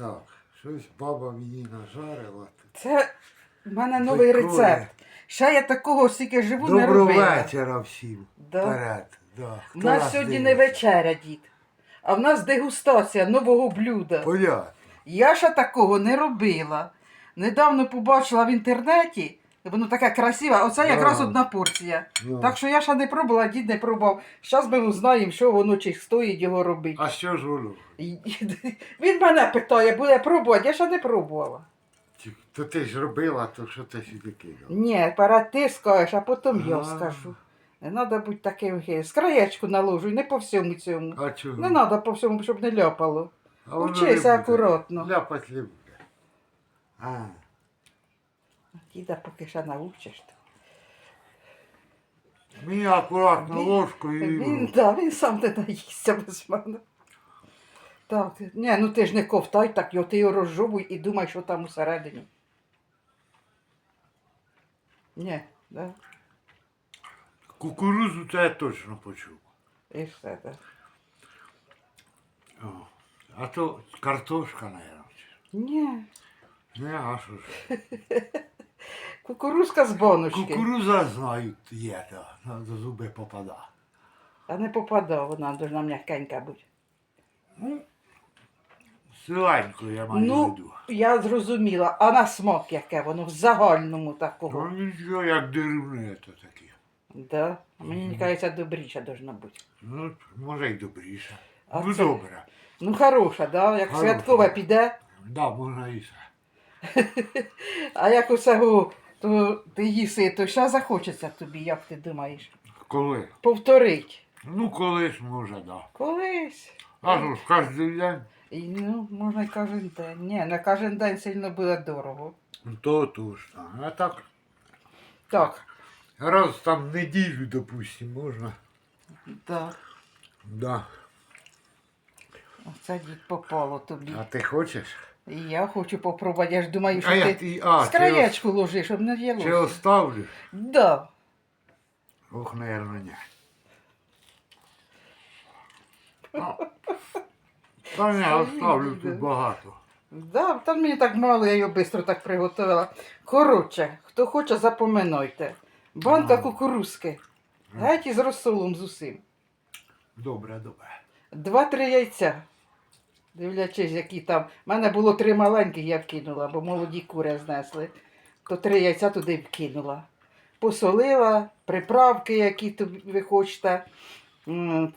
Так, щось баба мені нажарила. Це в мене новий Прикольно. рецепт. Ще я такого стільки живу не Доброго робила. вечора всім. Да. Вперед. Да. У Хто нас сьогодні не дивиться? вечеря, дід, а в нас дегустація нового блюда. Понятно. Я ще такого не робила. Недавно побачила в інтернеті, воно таке красиве, оце якраз одна порція. Так що я ще не пробувала, дід не пробував. Зараз ми узнаємо, що воно чи стоїть його робити. А що ж воно? Він мене питає, буде пробувати, я ще не пробувала. То ти ж робила, то що ти сюди кидав? Ні, перед ти скажеш, а потім я скажу. Не треба бути таким хе. З краєчку наложу, не по всьому цьому. А чого? Не треба по всьому, щоб не ляпало. Вчися акуратно. Ляпать не буде. Діда поки ще научиш. мені акуратно ложкою і Він, да, він сам не наїсться без мене. Так, ні, ну ти ж не ковтай так, його, ти його розжовуй і думай, що там усередині. Ні, да? Кукурузу це я точно почув. І все, да. О. А то картошка, мабуть. Ні. Не, а що ж. Кукурузка з бонушки. Кукуруза, знаю, є. Да. До зуби попада. А не попадав, вона должна м'якенька бути. Ну, силенько я маю в Ну, виду. я зрозуміла, а на смак яке воно в загальному такого. Ну нічого, як деревне то таке. Да? Мені кажеться, добріше должна бути. Ну, може й добріше. А ну це- добре. Ну, хороша, да? як Хороша. святкове піде. Да, можна і все. А як усього, то ти їси, то ще захочеться тобі, як ти думаєш? Коли? Повторить. Ну, колись може, да. Колись. А що ж, кожен день? І, ну, можна й кожен день. Ні, на кожен день сильно буде дорого. Ну, То точно. А так, Так, раз там в неділю, допустим, можна. так. Да. Оце дід попало тобі. А ти хочеш? І я хочу попробувати, я ж думаю, що А я ти ти, а, з ти краєчку ложиш, щоб не чи в'ялося. оставлю? Да. Ох, наверно, ні. А, Та не, оставлю тут багато. Да, там мені так мало, я його швидко так приготувала. Коротше, хто хоче, запоминайте. Банка Ага. кукурузки. Геть із розсолом з усім. Добре, добре. Два-три яйця. Дивлячись, які там. У мене було три маленьких, я вкинула, бо молоді кури знесли. То три яйця туди вкинула. Посолила, приправки, які ви хочете.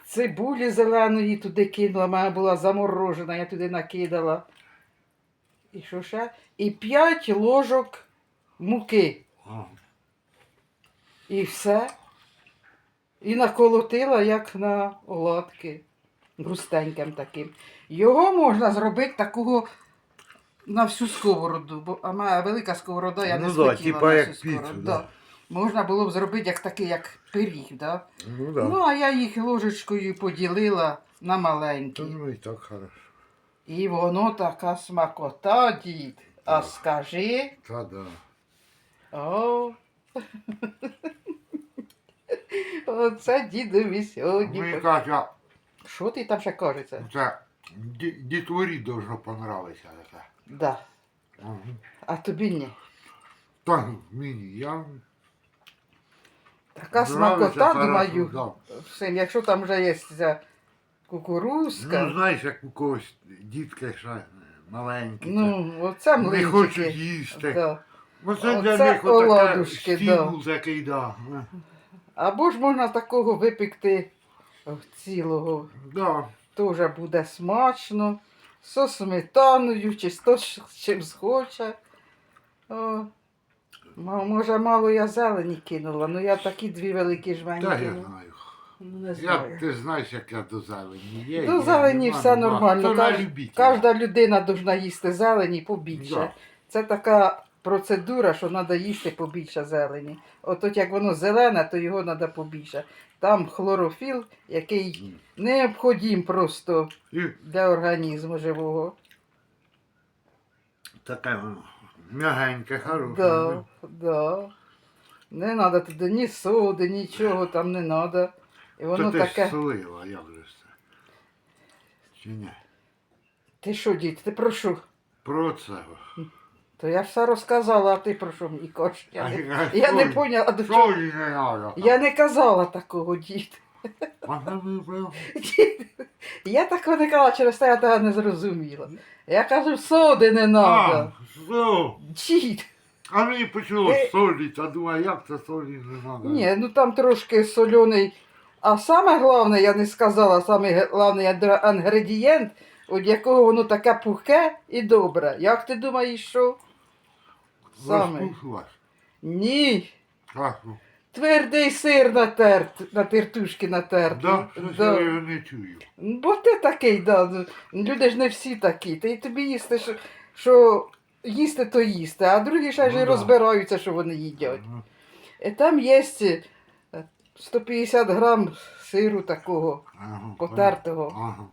Цибулі зеленої туди кинула, мене була заморожена, я туди накидала. І що ще? І п'ять ложок муки. І все. І наколотила, як на оладки, грустеньким таким. Його можна зробити такого на всю сковороду, бо а моя велика сковорода, я не Ну да, схотіла типа на як всю піцу, сковороду. да. Можна було б зробити як такий, як пиріг. Да? Ну да. Ну, а я їх ложечкою поділила на маленькі. ну і так хорошо. І воно така смакота, дід. А скажи, Та да. О. Оце дідові сьогодні. Мені кажуть, Що ти там ще кажеться? це ді- дітворі должно понравитися таке. Да. Ага. А тобі ні. Та мені, я Така смакота, думаю. да. Всім, якщо там вже є ця кукурузка. Ну, знаєш, як у когось дітки ще маленькі. Ну, оце це не млинчики. хочуть їсти. Да. Оце для них отаке оладушки, да. стимул такий, да. Або ж можна такого випекти о, цілого. Да. Теж буде смачно. Со сметаною, чи з то, з чим схоче. О, може, мало я зелені кинула, ну я такі дві великі жмені Та я кинула. знаю. Ну, не Я, знаю. ти знаєш, як я до зелені є. До є, зелені нема, все нема. нормально. То на Каж- любителя. Кожна людина повинна їсти зелені побільше. Да. Це така процедура, що треба їсти побільше зелені. От от як воно зелене, то його треба побільше. Там хлорофіл, який необхідний просто для організму живого. таке воно м'ягеньке, хороше. Да, да. Не треба туди ні соди, нічого там не треба. І То ти таке. солила, як же це? Чи ні? Ти що, дід, ти про що? Про це. То я все розказала, а ти про що мені кажеш? Я, не, А я не поняла, до чого. Солі не треба. Я не казала такого, дід. А. Я такого не казала, через те я тебе не зрозуміла. Я кажу, соди не А, треба. що? Дід. А мені почало Ти- солі, та думаю, як це солі не треба. Ні, ну там трошки соляний. А саме головне, я не сказала, саме головний інгредієнт, від якого воно таке пухке і добре. Як ти думаєш, що? Саме. Розкусувач. Ні. Так, ну. Твердий сир натерт, на тертушки натерт. Да, щось я його не чую. Бо ти такий, да. ну, Люди ж не всі такі. Та й тобі їсти, що, що їсти, то їсти, а другі ще ж Ну і да. розбираються, що вони їдять. І там є е, 150 грам сиру такого Ага. потертого. Ага.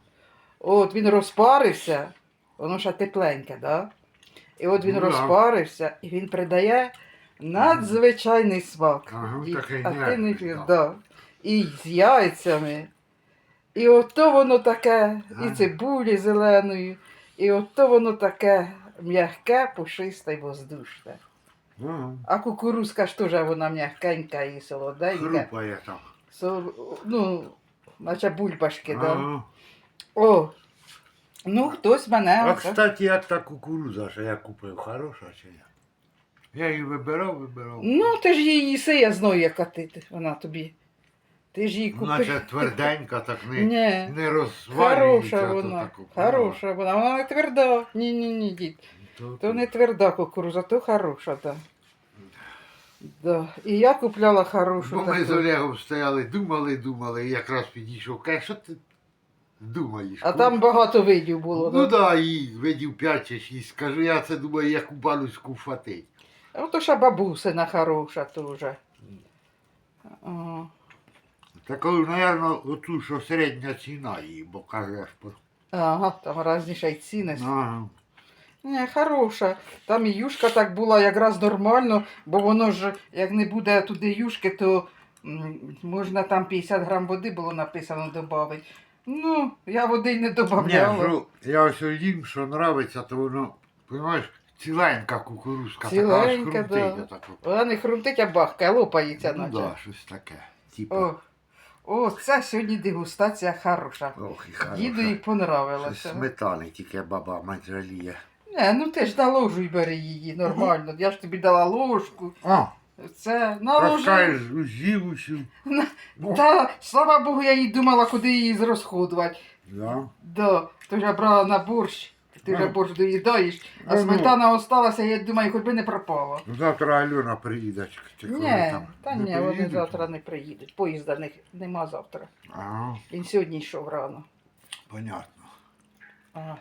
От він розпарився, воно ще тепленьке, да? І от він Ну да. розпарився, і він придає надзвичайний смак. Ага, Дід, такий а ти не нервний, да. да. І з яйцями. І ото воно таке, і Ага. цибулі зеленою, і ото воно таке м'яке, пушисте й воздушне. Ага. А кукурузка ж теж вона м'якенька і солоденька. Хрупає там. Сол... Ну, наче бульбашки, да? Ага. О, ну хтось мене. А оце- кстати, як та кукурудза, що я купив, хороша чи ні? Я її вибирав, вибирав. Ну, ти ж її їси, я знаю, яка ти, ти- вона тобі. Ти ж її купив. Наче тверденька, так не, Ні. не розвалюється. Хороша то вона, таку. хороша вона, вона не тверда. Ні, ні, ні, дід. То- То не тверда кукуруза, то хороша, да. Да. І я купляла хорошу Бо ми таку. з Олегом стояли, думали, думали, і якраз підійшов. Каже, що ти думаєш? А там багато видів було. Ну так, да, і видів 5 чи 6. Скажу, я це думаю, як у балуську фатить. Ото ще бабусина хороша теж. О. Такою, мабуть, оцю, що середня ціна її, бо каже, аж по... Ага, там різні й ціни. Ага. Не, хороша. Там і юшка так була якраз нормально, бо воно ж, як не буде туди юшки, то м, можна там 50 грам води було написано додати. Ну, я води не Ні, додавала. що я ось їм, що нравиться, то воно, розумієш, ціленька кукурузка, Ціленька, така аж хрумтить. да. Вона не хрумтить, а бахкає, лопається Ну наче. да, щось таке. Типа, О, о, це сьогодні дегустація хороша. ох, і хороша. Діду їй Щось понравилося. сметани тільки баба мать жаліє. Не, ну ти ж на ложу й бери її нормально. Я ж тобі дала ложку. А, Це на ложу. таскаєш з'їв. Та, слава Богу, я їй думала, куди її зрозходувати. Да. Да, то я брала на борщ, ти вже А. борщ доїдаєш, а Ну, ну. сметана осталася, я думаю, хоч би не пропала. Завтра Альона приїде. чи- чи коли Ні, там. та Не ні, вони приїдуть? завтра не приїдуть. Поїзда в них нема завтра. Ага, Він сьогодні йшов рано. понятно. А.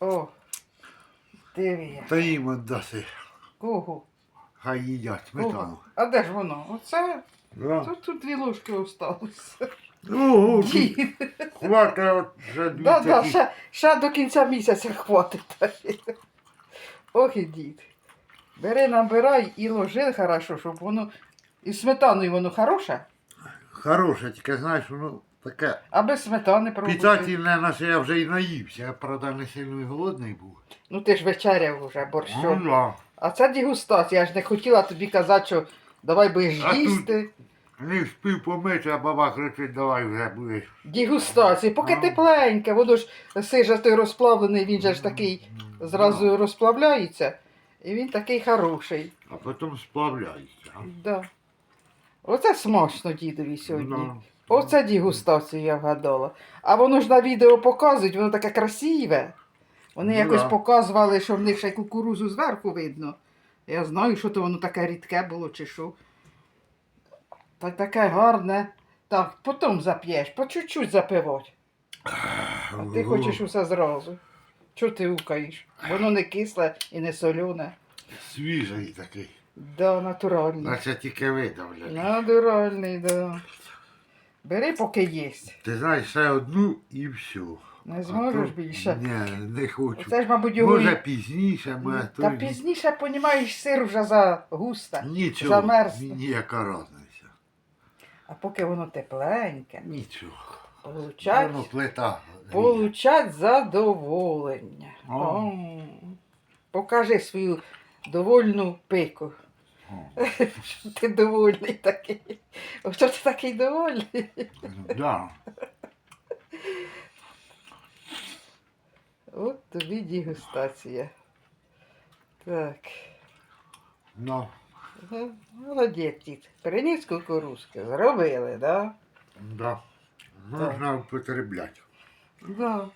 О, диви. я. Та їм віддаси. Кого? Хай їдять сметану. Кого? А де ж воно? Оце? Да. Тут, тут дві ложки осталося. Ну, Ді. хватить от вже дві Да, да, такі. ще, ще до кінця місяця хватить. Ох і дід. Бери, набирай і ложи хорошо, щоб воно. І сметаною воно хороше, Хороше, тільки знаєш, воно таке а без сметани пробуй. питательне, наче я вже і наївся. Я, правда, не сильно і голодний був. Ну ти ж вечеряв вже Ну, да. А це дегустація. Я ж не хотіла тобі казати, що давай будеш А тут- їсти. Не вспів помити, а баба кричить, давай вже будеш. Дегустація, поки Ну. тепленьке, воно ж той розплавлений, він же ж такий зразу розплавляється. І він такий хороший. А потім сплавляється. Да. Оце смачно дідові сьогодні. Да. Оце дегустацію я вгадала. А воно ж на відео показують, воно таке красиве. Вони Ну якось показували, що в них ще кукурузу зверху видно. Я знаю, що то воно таке рідке було чи що. Та таке гарне. Так, потім зап'єш, по чуть-чуть запивати. А ти хочеш усе зразу. Чого ти укаєш? Воно не кисле і не солене. Свіжий такий. Да, натуральний. Наче тільки видавлять. Натуральний, да. Бери, поки єсть. Ти знаєш, ще одну і все. Не зможеш більше? Ні, не хочу. Це ж, мабуть, його. Може пізніше, то Та ні. пізніше, понімаєш, сир вже загуста. Нічого, замерзне. ні- ніяка разниця. А поки воно тепленьке, Нічого. получать. Воно плита Получать задоволення. О. О. Покажи свою довольну пику. О, Що ти довольний такий. Що ти такий довольний? да. От тобі дегустація. Так. Ну, Молодець, дід. Приніс кукурузки. Зробили, да? да. Можна употребляти. Да.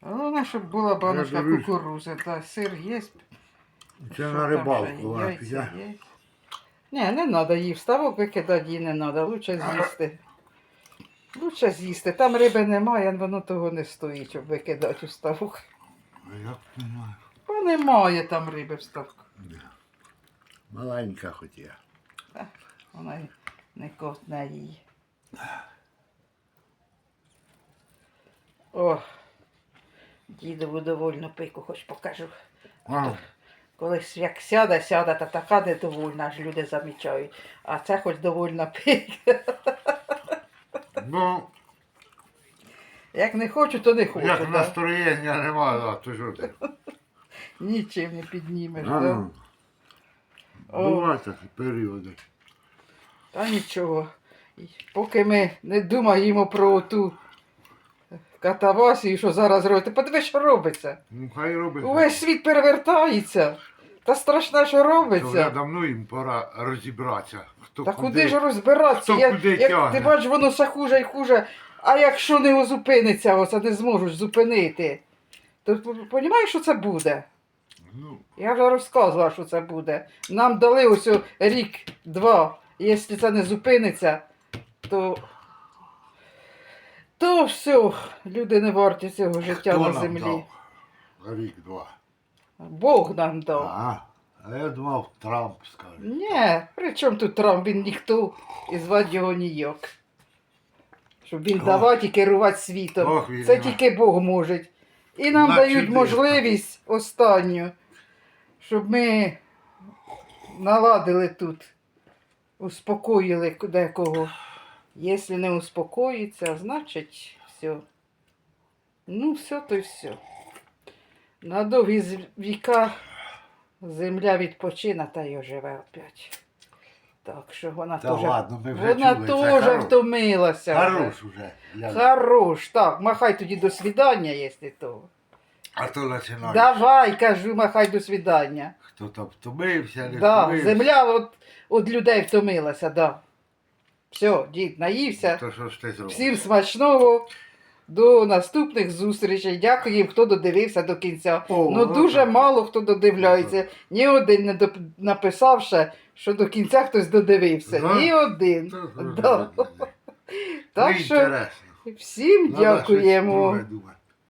Головне, щоб була баночка дивлюсь. кукурузи, да, сир є. Це на рибалку вона піде. Ні, не треба її в ставок викидати, її не треба, лучше з'їсти. Лучше з'їсти. Там риби немає, воно того не стоїть, щоб викидати у ставок. А як не знаю. Бо немає там риби в ставку. Да. Маленька хоч я. Вона й не котне її. О, дідову довольну пику, хоч покажу. А, Колись як сяде, сяде, та така недовольна, аж люди замічають. А це хоч довольна пика. Ну, Як не хочу, то не хочу. як да. настроєння немає, а то що ти? Нічим не піднімеш. А, Да? ну. О. Бувають такі періоди. Та нічого. І Поки ми не думаємо про ту катавасію, що зараз робити. Подивись, що робиться. Ну, хай робить. Увесь світ перевертається. Та страшне, що То вже робиться. давно їм пора розібратися. Хто Та куди ж розбиратися? хто Я- куди як, тягне? ти бачиш, воно все хуже і хуже. А якщо не зупиниться, оце не зможуть зупинити. То розумієш, що це буде? Ну, Я вже розказувала, що це буде. Нам дали ось рік-два. Якщо це не зупиниться, то. То все, люди не варті цього життя хто на нам землі. дав? Рік-два. Бог нам дав. А, а я думав, Трамп скаже. Ні, при чому тут Трамп? Він ніхто і звати його ніяк. Щоб він Ох. давати і керувати світом. Ох, він Це тільки Бог може. І нам На дають чудесно. можливість останню, щоб ми наладили тут, успокоїли декого. Якщо не успокоїться, значить все. Ну, все то й все. На довгі віка земля відпочине та й оживе опять. Так що вона Та теж. ладно, ми вже Вона чули, це теж хорош. втомилася. Хорош уже. Ляля. Хорош, так, махай тоді до свидання, якщо то. А то починає. Давай, кажу, махай до свидання. Хто там втомився, не Да, втомився. земля от, от людей втомилася, да. Все, дід наївся. То що ж ти зробив? Всім смачного. До наступних зустрічей. Дякую, хто додивився до кінця. О, ну дуже так. мало хто додивляється. Ні один не доп... написав ще, що до кінця хтось додивився. Да? Ні один. Да. Так що всім Надо дякуємо.